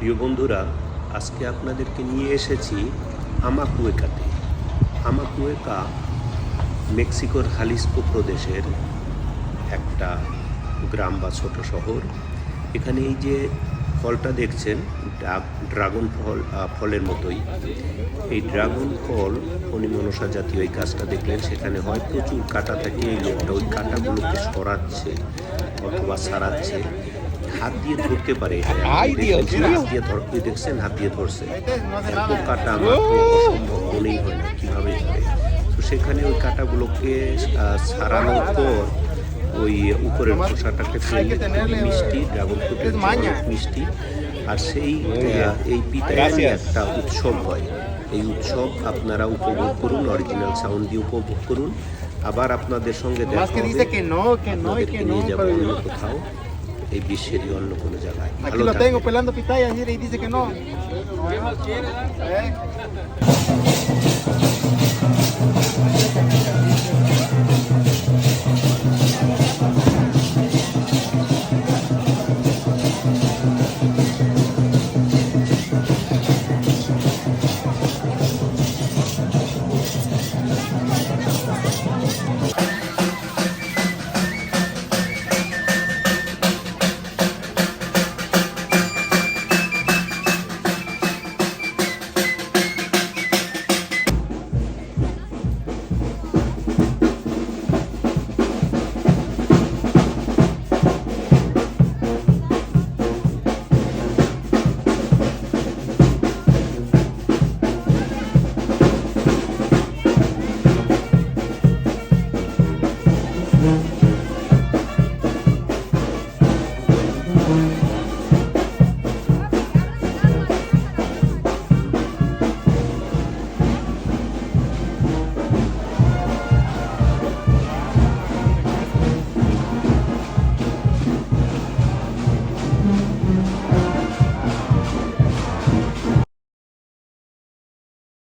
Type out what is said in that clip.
প্রিয় বন্ধুরা, আজকে আপনাদেরকে নিয়ে এসেছি আমাকুয়েকাতে আমাকুয়েকা মেক্সিকোর হালিস্কো প্রদেশের একটা গ্রাম বা ছোট শহর। এখানে এই যে ফলটা দেখছেন ড্রা- ড্রাগন ফল ফলের মতোই। এই ড্রাগন ফল মনসা জাতীয় এই গাছটা দেখলেন, সেখানে হয় প্রচুর কাটা থাকে, এই লোকটা ওই কাটাগুলোকে সরাচ্ছে অথবা সারাচ্ছে। হাত দিয়ে ধরতে পারে হাত দিয়ে ধর দেখছেন হাত দিয়ে ধরছে। এত কাটা অসম্ভব মনেই হয় না কীভাবে ধরে তো সেখানে ওই কাটাগুলোকে সারানোর পর ওই উপরের খোসাটাকে খুবই মিষ্টি ড্রাগন ফ্রুটের মিষ্টি। আর সেই এই পিতায় একটা উৎসব হয়। এই উৎসব আপনারা উপভোগ করুন অরিজিনাল সাউন্ড দিয়ে উপভোগ করুন। আবার আপনাদের সঙ্গে দেখা হবে। আপনাদেরকে নিয়ে যাব pero Aquí lo tengo pelando pitayas, y dice que no. Eh.